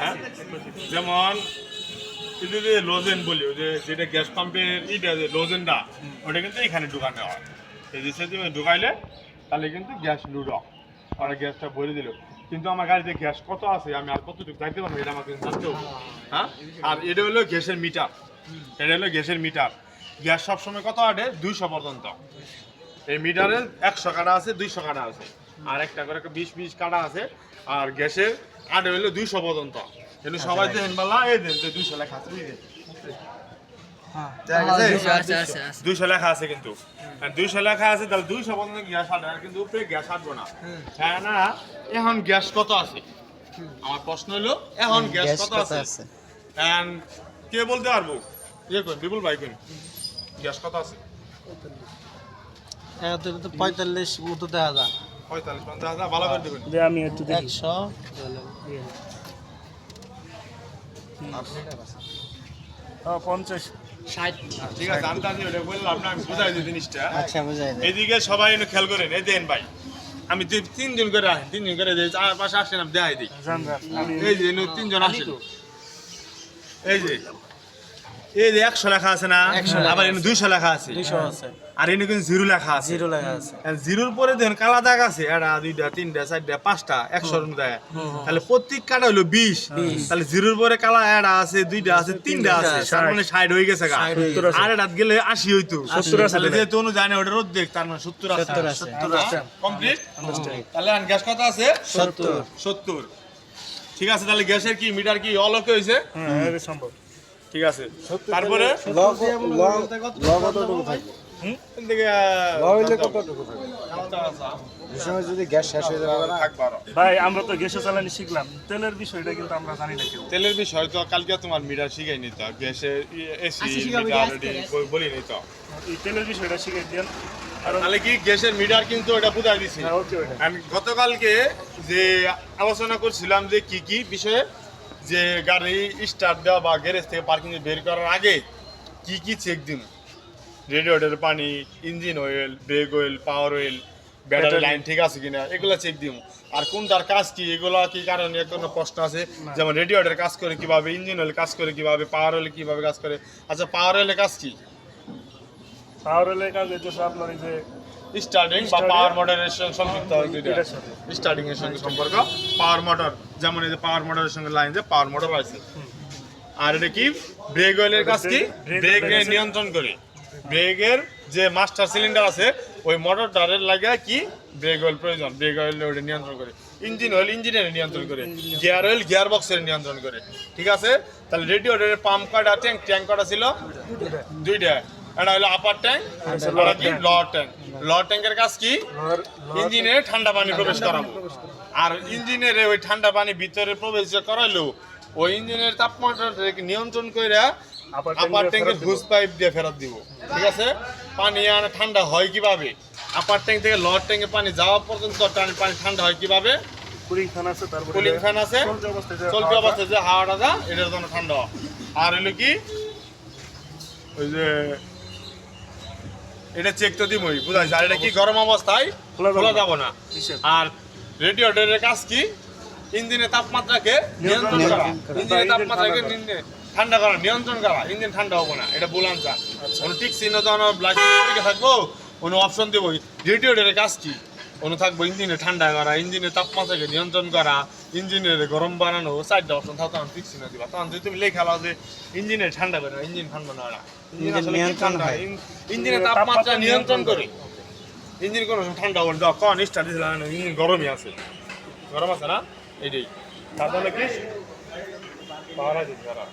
হ্যাঁ? যেমন এটা যে লোজেন বলি যে যেটা গ্যাস পাম্পের ইটা যে লোজেনটা ওটা কিন্তু এখানে ঢুকানো হয়। যে সেটি ঢুকাইলে, তাহলে কিন্তু গ্যাস লুড আর গ্যাসটা ভরে দিল। কিন্তু আমার গাড়িতে গ্যাস কত আছে, আমি আর কতটুকু চাইতে পারব, এটা আমাকে জানতে হবে। হ্যাঁ? আর এটা হলো গ্যাসের মিটার এটা হলো গ্যাসের মিটার গ্যাস সবসময় কত আটে? দুইশো পর্যন্ত। এই মিটারে একশো কাটা আছে, দুইশো কাটা আছে। আর একটা করে বিশ বিশ কাটা আছে আর গ্যাসের আটে হইল দুইশো পর্যন্ত। কিন্তু সবাই দেখেন বলা এই দেন যে দুইশো লেখা আছে বুঝলেন দুইশো লেখা আছে কিন্তু। দুইশো লেখা আছে তাহলে দুইশো পর্যন্ত গ্যাস কিন্তু উপরে গ্যাস আটবো না। হ্যাঁ না এখন গ্যাস কত আছে? আমার প্রশ্ন হলো এখন গ্যাস কত আছে? কে বলতে পারব? ইয়ে বিপুল ভাই কোন গ্যাস কত আছে? পঁয়তাল্লিশ মতো দেখা যায়। যে আমি একটু একশো। হ্যাঁ, পঞ্চাশ। ঠিক আছে আমি তাহলে ওটা বললাম না আমি বুঝাই দিই জিনিসটা। আচ্ছা বুঝাই দেয় এদিকে সবাই খেয়াল করেন এই দেন ভাই আমি দুই তিন দিন করে আসেন তিন দিন করে দিই পাশে আসেন আমি দেখাই দিই। এই যে তিনজন আসেন। এই যে এই যে একশো লেখা আছে না 100 আবার এনে দুইশো লেখা আছে। দুইশো আছে। আর এনে কিন্তু জিরো লেখা আছে। জিরো লেখা আছে। জিরোর পরে দেখেন কালা দাগ আছে এটা দুইটা তিনটা চারটা পাঁচটা একশোর দেয় তাহলে প্রত্যেক কাটা হলো বিশ। তাহলে জিরোর পরে কালা একটা আছে দুইটা আছে তিনটা আছে। তার মানে ষাট হয়ে গেছে গা। হয়ে। আর এটা গেলে আশি হইতো। সত্তর আছে। যেহেতু অনু জানে ওটার অর্ধেক তার মানে সত্তর আছে। সত্তর আছে। কমপ্লিট তাহলে গ্যাস কত আছে? সত্তর। সত্তর। ঠিক আছে তাহলে গ্যাসের কি মিটার কি অলকে হয়েছে? হ্যাঁ সম্ভব। ঠিক আছে। তারপরে? এদিকে, এই সময় যদি গ্যাস শেষ হয়ে যাবে না? থাকবে আরও। ভাই আমরা তো গ্যাসে চালানি শিখলাম। তেলের বিষয়টা কিন্তু আমরা জানি না তেলের বিষয় তো কালকে তোমার মিটার শিখাই নিত গ্যাসের এসি বলি নিত তেলের বিষয়টা শিখে দেন কারণ তাহলে কি গ্যাসের মিটার কিন্তু এটা বুঝাই দিছি। হ্যাঁ গতকালকে যে আলোচনা করছিলাম যে কি কি বিষয়ে যে গাড়ি স্টার্ট দেওয়া বা গ্যারেজ থেকে পার্কিং বের করার আগে কি কি চেক দিন? রেডিওটার পানি engine oil brake oil power oil battery line ঠিক আছে কিনা? এগুলো চেক দিব আর কোনটার কাজ কি? এগুলো কি কারণে কোনো প্রশ্ন আছে? যেমন রেডিওটার কাজ করে কীভাবে ইঞ্জিন অয়েল কাজ করে কীভাবে পাওয়ার অয়েল কীভাবে কাজ করে? আচ্ছা পাওয়ার অয়েলের কাজ কি? পাওয়ার হলে কাজ হইতেছে আপনার যে স্টার্টিং বা পাওয়ার মোটরের সঙ্গে সংযুক্ত হয় স্টার্টিং এর সঙ্গে সম্পর্ক। পাওয়ার মোটর যেমন এই যে পাওয়ার মোটরের সঙ্গে লাইন যে পাওয়ার মোটর আছে আর এটা কি? ব্রেক অয়েলের কাজ কি? ব্রেক নিয়ন্ত্রণ করে। ব্রেকের যে মাস্টার সিলিন্ডার আছে ওই মোটরটারের লাগে কি? ব্রেক অয়েল প্রয়োজন। ব্রেক অয়েল ওটা নিয়ন্ত্রণ করে। ইঞ্জিন অয়েল ইঞ্জিনের নিয়ন্ত্রণ করে। গিয়ার অয়েল গিয়ার বক্সের নিয়ন্ত্রণ করে। ঠিক আছে? তাহলে রেডিওটারের পাম্প কটা ট্যাঙ্ক ট্যাঙ্ক কটা ছিল? দুইটা। এটা হলো আপার ট্যাঙ্ক আর কি লোয়ার ট্যাঙ্ক লোয়ার ট্যাঙ্কের কাজ কি? ইঞ্জিনে ঠান্ডা পানি প্রবেশ করাবো। আর ইঞ্জিনের ওই ঠান্ডা পানি ভিতরে প্রবেশ করাইলো ওই ইঞ্জিনের তাপমাত্রাটাকে নিয়ন্ত্রণ করে আপার ট্যাঙ্কের ফেরত দিব। পাইপ দিয়ে ফেরত দিব। ঠিক আছে? পানি আর ঠান্ডা হয় কীভাবে? আপার ট্যাঙ্ক থেকে লোয়ার ট্যাঙ্কে পানি যাওয়া পর্যন্ত পানি ঠান্ডা হয় কীভাবে? কুলিং ফ্যান আছে তারপরে কুলিং ফ্যান আছে। চলতি অবস্থায় যে হাওয়াটা- যা এটার জন্য ঠান্ডা আর হলো কি? ওই যে এটা চেক তো দিবই বুঝাইছি। আর এটা কি গরম অবস্থায়? খোলা যাব না। আর রেডিওটারের কাজ কি? ইঞ্জিনের তাপমাত্রাকে নিয়ন্ত্রণ করা। ইঞ্জিনের তাপমাত্রাকে ঠান্ডা করা। নিয়ন্ত্রণ করা ইঞ্জিন ঠান্ডা হব না এটা বললাম স্যার আচ্ছা। কোনো ঠিক চিহ্ন যখন পরীক্ষা থাকব কোনো অপশন দেবো রেডিওটারের কাজ কি? কোনো থাকব ইঞ্জিনে ঠান্ডা করা ইঞ্জিনের তাপমাত্রাকে নিয়ন্ত্রণ করা ইঞ্জিনের গরম বানানো চারটা অপশন থাকতো তখন ঠিক চিহ্ন দিবা। তখন যদি তুমি লেখা লাও যে ইঞ্জিনের ঠান্ডা করে ইঞ্জিন ঠান্ডা না না। ইঞ্জিন ইঞ্জিন ইঞ্জিনের তাপমাত্রা নিয়ন্ত্রণ করে। ইঞ্জিন কোনো ঠান্ডা বল দাও কন স্টার্ট দিছিলাম ইঞ্জিন গরমই আছে। গরম আছে না? এটাই তার জন্য কি? পাওয়ার আছে যারা।